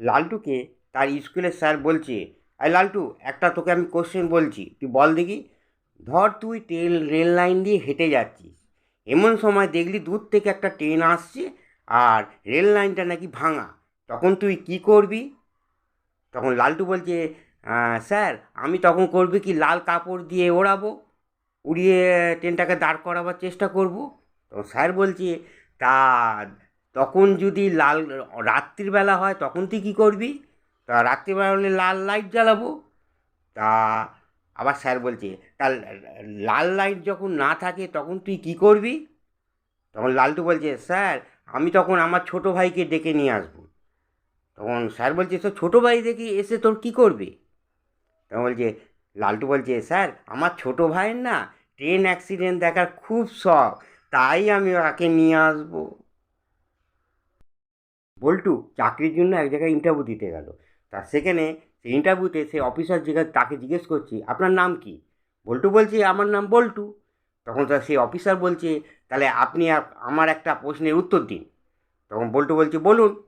লালটুকে তার স্কুলের স্যার বলছে আই লালটু, একটা তোকে আমি কোশ্চেন বলছি, তুই বল দেখি। ধর তুই ট্রেন, রেল লাইন দিয়ে হেঁটে যাচ্ছিস। এমন সময় দেখলি দূর থেকে একটা ট্রেন আসছে আর রেল লাইনটা নাকি ভাঙা। তখন তুই কি করবি? তখন লালটু বলছে স্যার, আমি তখন করবি কি, লাল কাপড় দিয়ে ওড়াবো, উড়িয়ে ট্রেনটাকে দাঁড় করাবার চেষ্টা করব? তখন স্যার বলছে, তা তখন যদি লাল রাত্রিবেলা হয়, তখন তুই কী করবি? তা রাত্রিবেলা হলে লাল লাইট জ্বালাবো। তা আবার স্যার বলছে, তা লাল লাইট যখন না থাকে, তখন তুই কী করবি? তখন লালটু বলছে স্যার আমি তখন আমার ছোটো ভাইকে ডেকে নিয়ে আসব। তখন স্যার বলছে তো ছোটো ভাই দেখি এসে তোর কী করবে? তখন বলছে, লালটু বলছে স্যার আমার ছোটো ভাইয়ের না ট্রেন অ্যাক্সিডেন্ট দেখার খুব শখ, তাই আমি ওকে নিয়ে আসব। বল্টু চাকরির জন্য এক জায়গায় ইন্টারভিউ দিতে গেল। তা সেখানে সেই ইন্টারভিউতে সে অফিসার জিজ্ঞাস তাকে জিজ্ঞেস করছি, আপনার নাম কি? বল্টু বলছে, আমার নাম বল্টু। তখন তার সেই অফিসার বলছে, তাহলে আপনি আপ- আমার একটা প্রশ্নের উত্তর দিন। তখন বল্টু বলছে, বলুন।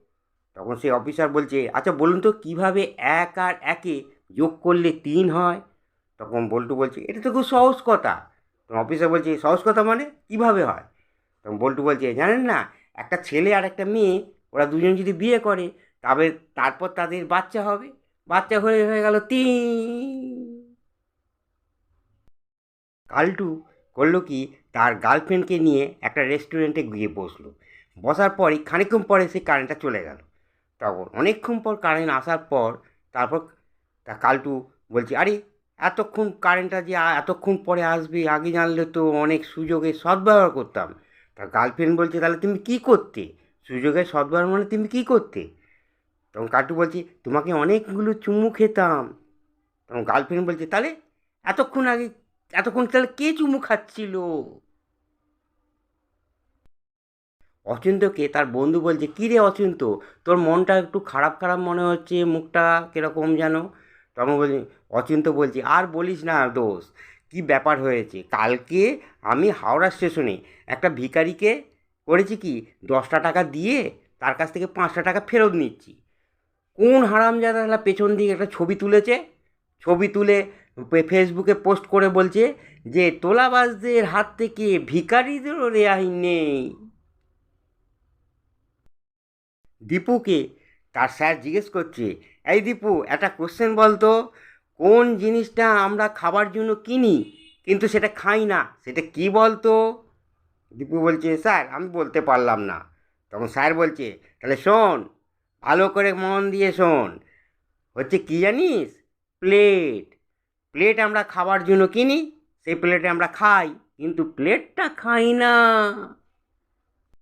তখন সেই অফিসার বলছে আচ্ছা বলুন তো, কীভাবে এক আর একে যোগ করলে তিন হয়? তখন বল্টু বলছে, এটা তো খুব সহজ কথা। তখন অফিসার বলছে, সহজ কথা মানে? কীভাবে হয়? তখন বল্টু বলছে, জানেন না, একটা ছেলে আর একটা মেয়ে ওরা দুজন যদি বিয়ে করে, তবে তারপর তাদের বাচ্চা হবে। বাচ্চা হয়ে হয়ে গেল তিন। কালটু করল কি, তার গার্লফ্রেন্ডকে নিয়ে একটা রেস্টুরেন্টে গিয়ে বসল। বসার পরই খানিকক্ষণ পরে সেই কারেন্টটা চলে গেল। তখন অনেকক্ষণ পর কারেন্ট আসার পর তারপর তা কালটু বলছি, আরে, এতক্ষণ কারেন্টটা যে এতক্ষণ পরে আসবে, আগে জানলে তো অনেক সুযোগে সদ্ব্যবহার করতাম। তা গার্লফ্রেন্ড বলছে, তাহলে তুমি কী করতে? সুযোগের সদ্ব্যবহার মানে তুমি কী করতে? তখন কালটু বলছে, তোমাকে অনেকগুলো চুমু খেতাম। তখন গার্লফ্রেন্ড বলছে, তাহলে এতক্ষণ আগে, এতক্ষণ তাহলে কে চুমু খাচ্ছিল? অচিন্তকে তার বন্ধু বলছে, কী রে অচিন্ত? তোর মনটা একটু খারাপ খারাপ মনে হচ্ছে, মুখটা কীরকম যেন? তখন বলছি, অচিন্ত বলছি, আর বলিস না দোষ কি ব্যাপার হয়েছে? কালকে আমি হাওড়া স্টেশনে একটা ভিখারিকে করেছি কি? দশটা টাকা দিয়ে তার কাছ থেকে পাঁচটা টাকা ফেরত নিচ্ছি। কোন হারামজাদা পেছন দিকে একটা ছবি তুলেছে? ছবি তুলে ফেসবুকে পোস্ট করে বলছে যে, তোলাবাজদের হাত থেকে ভিকারিদেরও রেহাই নেই। দীপুকে তার স্যার জিজ্ঞেস করছে, এই দীপু, একটা কোশ্চেন বলতো, কোন জিনিসটা আমরা খাবার জন্য কিনি, কিন্তু সেটা খাই না? সেটা কি বলতো? দীপু বলছে, স্যার, আমি বলতে পারলাম না। তখন স্যার বলছে, তাহলে শোন, ভালো করে মন দিয়ে শোন। হচ্ছে কী জানিস? প্লেট। প্লেট আমরা খাবার জন্য কিনি, সেই প্লেটে আমরা খাই, কিন্তু প্লেটটা খাই না।